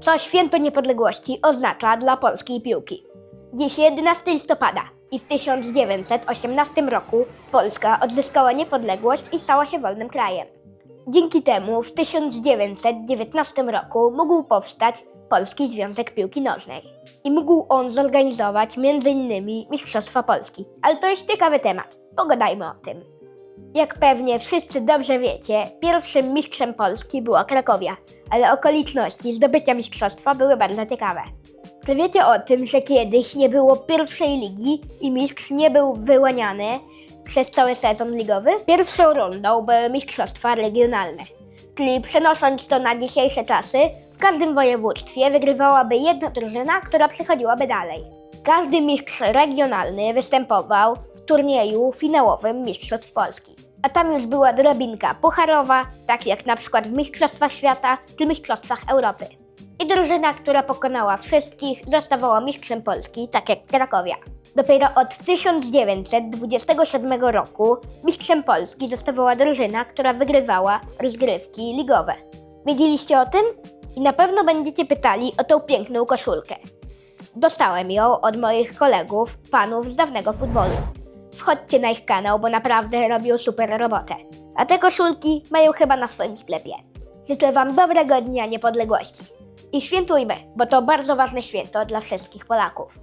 Co święto niepodległości oznacza dla polskiej piłki. Dziś 11 listopada i w 1918 roku Polska odzyskała niepodległość i stała się wolnym krajem. Dzięki temu w 1919 roku mógł powstać Polski Związek Piłki Nożnej i mógł on zorganizować m.in. Mistrzostwa Polski. Ale to jest ciekawy temat, pogadajmy o tym. Jak pewnie wszyscy dobrze wiecie, pierwszym mistrzem Polski była Krakowia, ale okoliczności zdobycia mistrzostwa były bardzo ciekawe. Czy wiecie o tym, że kiedyś nie było pierwszej ligi i mistrz nie był wyłaniany przez cały sezon ligowy? Pierwszą rundą były mistrzostwa regionalne. Czyli przenosząc to na dzisiejsze czasy, w każdym województwie wygrywałaby jedna drużyna, która przechodziłaby dalej. Każdy mistrz regionalny występował turnieju finałowym Mistrzostw Polski. A tam już była drabinka pucharowa, tak jak na przykład w Mistrzostwach Świata czy Mistrzostwach Europy. I drużyna, która pokonała wszystkich, zostawała mistrzem Polski, tak jak Krakowia. Dopiero od 1927 roku mistrzem Polski zostawała drużyna, która wygrywała rozgrywki ligowe. Wiedzieliście o tym? I na pewno będziecie pytali o tą piękną koszulkę. Dostałem ją od moich kolegów, panów z dawnego futbolu. Wchodźcie na ich kanał, bo naprawdę robią super robotę. A te koszulki mają chyba na swoim sklepie. Życzę Wam dobrego Dnia Niepodległości. I świętujmy, bo to bardzo ważne święto dla wszystkich Polaków.